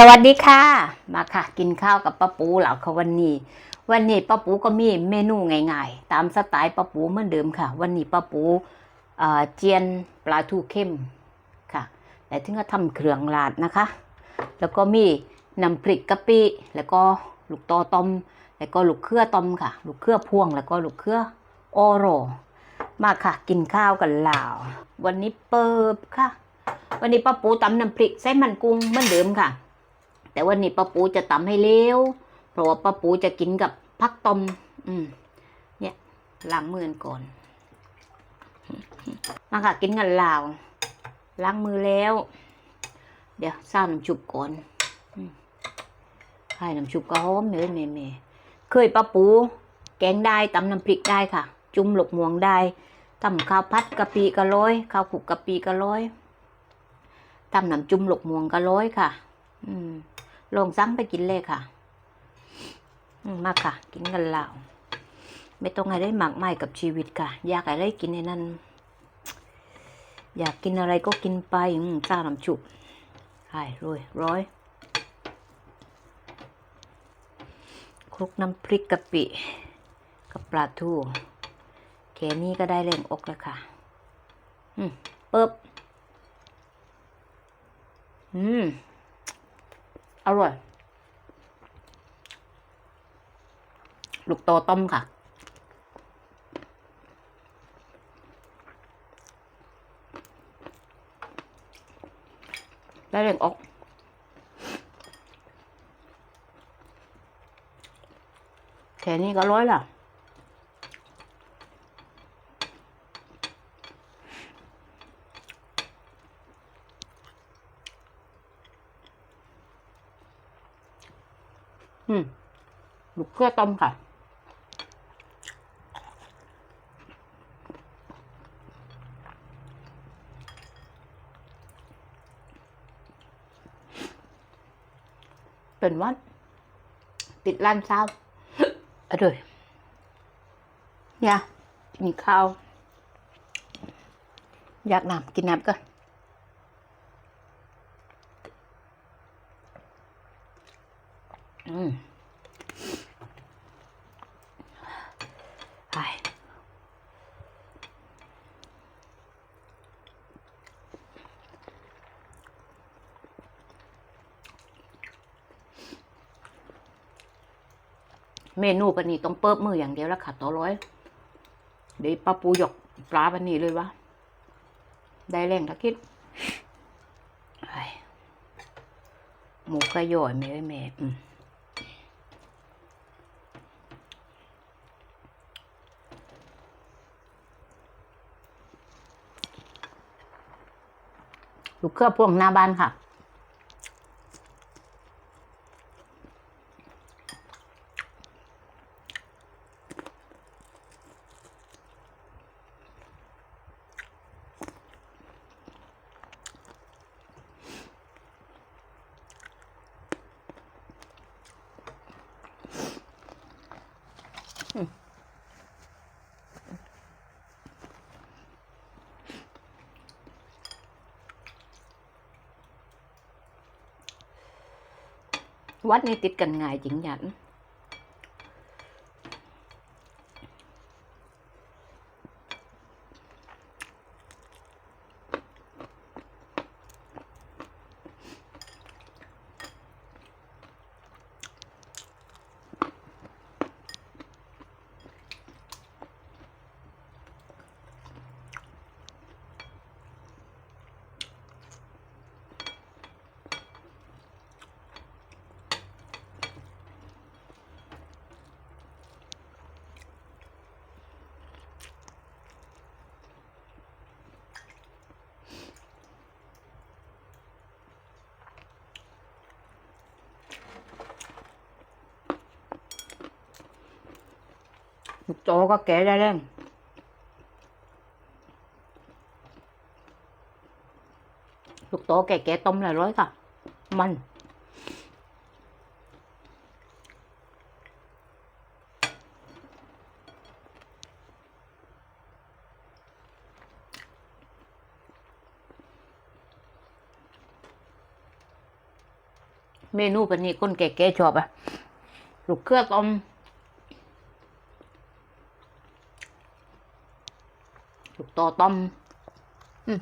สวัสดีค่ะ มาค่ะ กินข้าวกับป้าปูเหล่าค่ะวันนี้ วันนี้ป้าปูก็มีเมนูง่ายๆ ตามสไตล์ป้าปูเหมือนเดิมค่ะ วันนี้ป้าปูเจียนปลาทูเข้มค่ะ แต่ถึงก็ทำเครื่องราดนะคะ แล้วก็มีน้ำพริกกะปิแล้วก็ลูกตอต้มแล้วก็ลูกเครือต้มค่ะ ลูกเครือพวงแล้วก็ลูกเครือโอโรมาค่ะ กินข้าวกันลาววันนี้เปิบค่ะ วันนี้ป้าปูตำน้ำพริกใส่มันกุ้งเหมือนเดิมค่ะ แต่วันนี้ป้าปูจะตำให้เร็ว เพราะว่าป้าปูจะกินกับพักต้มอืม เนี่ยล้างมือก,ก่อนมาค่ะกินกันลาว ล้างมือแล้ว เดี๋ยวซ่าน้ำชุบก่อนให้น้ำชุบก็หอมเลยเมเมเคยป้าปู แกงได้ตำน้ำพริกได้ค่ะ จุ่มหลกมวงได้ทำข้าวพัดกะปิกะร้อยข้าวขลุกกะปิกะร้อยทำน้ำจุ่มหลกมวงกะร้อยค่ะ อืม ลงซ้ำไปกินเลยค่ะมาค่ะ กินกันแล้วไม่ต้องให้ได้หมากไม้กับชีวิตค่ะ อยากอะไรกินในนั้น อยากกินอะไรก็กินไปอืมซ่าน้ำชุบใช่รวยร้อยคลุกน้ำพริกกะปิ กับปลาทูแค่นี้ก็ได้แรงอกแล้วค่ะ อืมปึ๊บ อืม อร่อย ลูกโตต้มค่ะ ได้เรงอกแค่นี้ก็ร้อยละ อืม ลูก เกลือต้มค่ะ เป็นวัดติดร้านเช้าอร่อยเนี่ยกินข้าว อยากน้ำกินน้ำก็อืมไป เมนูปันนี้ต้องเปิบมืออย่างเดียวแล้วค่ะต่อร้อยเดี๋ยวป้าปูหยกปลาปันนี้เลยวะได้แรงตะคิดหมูกระย่อยแม่เอ้ยแม่ลูกเครือพวงหน้าบ้านค่ะ วัดนี้ติดกันง่ายจริงหยัน โตก็แก่ได้แล้วลูกโตแก่ๆต้มหลายร้อยค่ะ มัน เมนูเป็นนี้คนแก่ๆชอบอะลูกเครือต้ม ลูกตอต้มอืม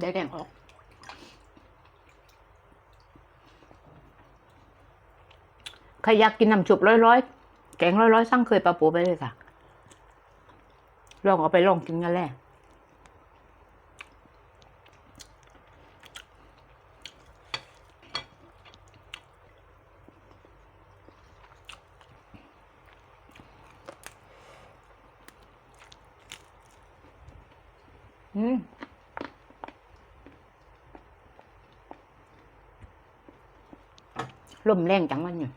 ได้แดงออก ใครอยากกินน้ำจุบร้อยๆ แกงร้อยๆ สั่งเคยปลาปูไปเลยค่ะ ลองเอาไปลองกินกันแหละอืม ลมแรงจังมันเนี่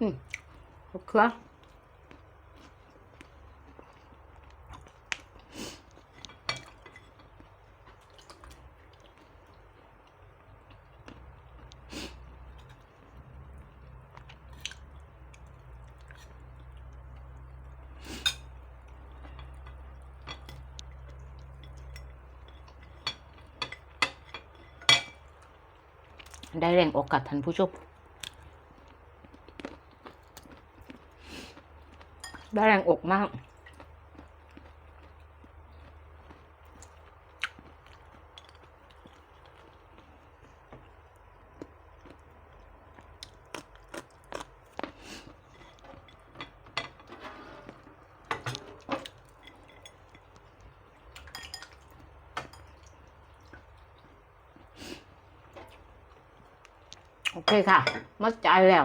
อืมมะเขือได้แรงโอกกับท่านผู้ชม ได้แรงอกมาก โอเคค่ะมัดใจแล้ว